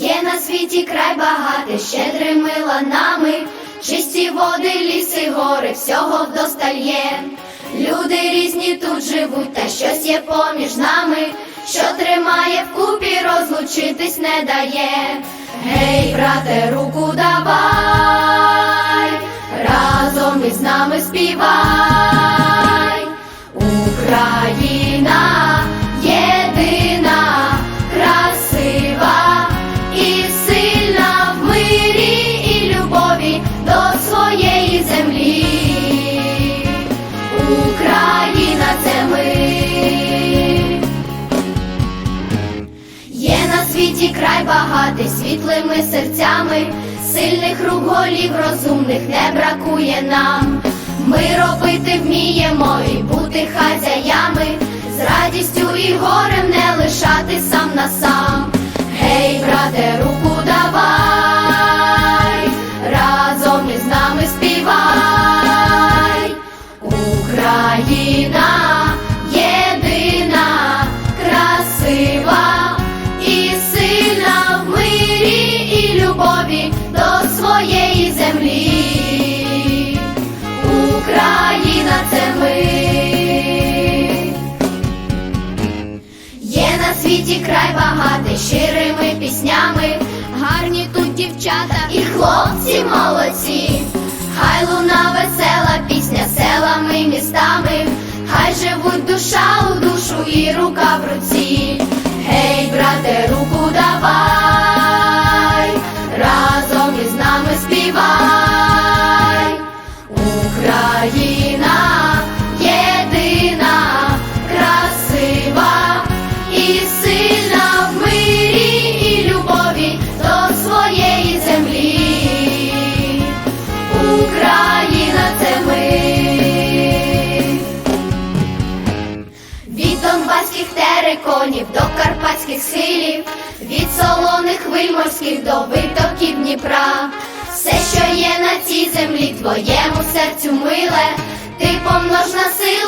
Є на світі край багатий, щедрими ланами, чисті води, ліси, гори, всього вдосталь є. Люди різні тут живуть, та щось є поміж нами, що тримає вкупі, розлучитись не дає. Гей, брате, руку давай, разом із нами співай. Землі. Україна це ми. Є на світі край багатий світлими серцями, сильних рук голів розумних не бракує нам. Ми робити вміємо і бути хазяями, з радістю і горем не лишати сам на сам. Гей, брате, руку землі. Україна це ми. Є на світі край багатий щирими піснями, гарні тут дівчата і хлопці молодці. Хай луна весела пісня селами, містами, хай живуть душа у душу і рука в руці. козацьких силів, від солоних виморських до витоків Дніпра, все, що є на цій землі, твоєму серцю миле, ти помножна силу.